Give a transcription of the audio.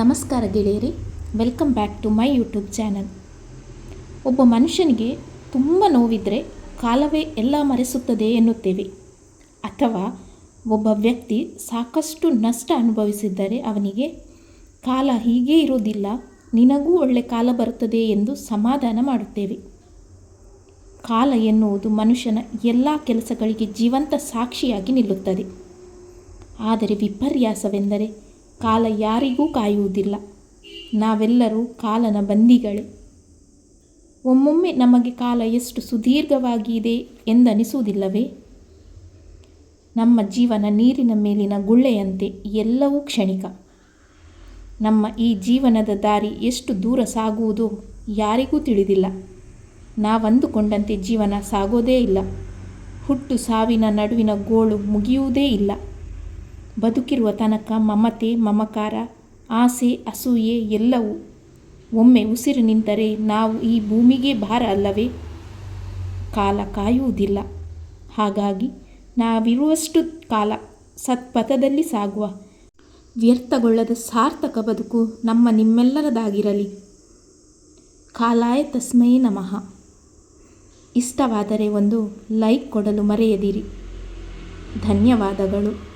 ನಮಸ್ಕಾರ ಗೆಳೆಯರಿ welcome back to my YouTube channel ಒಬ್ಬ ಮನುಷ್ಯನಿಗೆ ತುಂಬ ನೋವಿದ್ದರೆ ಕಾಲವೇ ಎಲ್ಲ ಮರೆಸುತ್ತದೆ ಎನ್ನುತ್ತೇವೆ. ಅಥವಾ ಒಬ್ಬ ವ್ಯಕ್ತಿ ಸಾಕಷ್ಟು ನಷ್ಟ ಅನುಭವಿಸಿದ್ದರೆ ಅವನಿಗೆ ಕಾಲ ಹೀಗೇ ಇರೋದಿಲ್ಲ ನಿನಗೂ ಒಳ್ಳೆ ಕಾಲ ಬರುತ್ತದೆ ಎಂದು ಸಮಾಧಾನ ಮಾಡುತ್ತೇವೆ. ಕಾಲ ಎನ್ನುವುದು ಮನುಷ್ಯನ ಎಲ್ಲ ಕೆಲಸಗಳಿಗೆ ಜೀವಂತ ಸಾಕ್ಷಿಯಾಗಿ ನಿಲ್ಲುತ್ತದೆ. ಆದರೆ ವಿಪರ್ಯಾಸವೆಂದರೆ ಕಾಲ ಯಾರಿಗೂ ಕಾಯುವುದಿಲ್ಲ. ನಾವೆಲ್ಲರೂ ಕಾಲನ ಬಂದಿಗಳೇ. ಒಮ್ಮೊಮ್ಮೆ ನಮಗೆ ಕಾಲ ಎಷ್ಟು ಸುದೀರ್ಘವಾಗಿದೆ ಎಂದನಿಸುವುದಿಲ್ಲವೇ? ನಮ್ಮ ಜೀವನ ನೀರಿನ ಮೇಲಿನ ಗುಳ್ಳೆಯಂತೆ ಎಲ್ಲವೂ ಕ್ಷಣಿಕ. ನಮ್ಮ ಈ ಜೀವನದ ದಾರಿ ಎಷ್ಟು ದೂರ ಸಾಗುವುದು ಯಾರಿಗೂ ತಿಳಿದಿಲ್ಲ. ನಾವಂದುಕೊಂಡಂತೆ ಜೀವನ ಸಾಗೋದೇ ಇಲ್ಲ. ಹುಟ್ಟು ಸಾವಿನ ನಡುವಿನ ಗೋಳು ಮುಗಿಯುವುದೇ ಇಲ್ಲ. ಬದುಕಿರುವ ತನಕ ಮಮತೆ, ಮಮಕಾರ, ಆಸೆ, ಅಸೂಯೆ ಎಲ್ಲವೂ ಒಮ್ಮೆ ಉಸಿರು ನಿಂತರೆ ನಾವು ಈ ಭೂಮಿಗೆ ಭಾರ ಅಲ್ಲವೇ? ಕಾಲ ಕಾಯುವುದಿಲ್ಲ. ಹಾಗಾಗಿ ನಾವಿರುವಷ್ಟು ಕಾಲ ಸತ್ಪಥದಲ್ಲಿ ಸಾಗುವ. ವ್ಯರ್ಥಗೊಳ್ಳದ ಸಾರ್ಥಕ ಬದುಕು ನಮ್ಮ ನಿಮ್ಮೆಲ್ಲರದಾಗಿರಲಿ. ಕಾಲಾಯ ತಸ್ಮೈ ನಮಃ. ಇಷ್ಟವಾದರೆ ಒಂದು ಲೈಕ್ ಕೊಡಲು ಮರೆಯದಿರಿ. ಧನ್ಯವಾದಗಳು.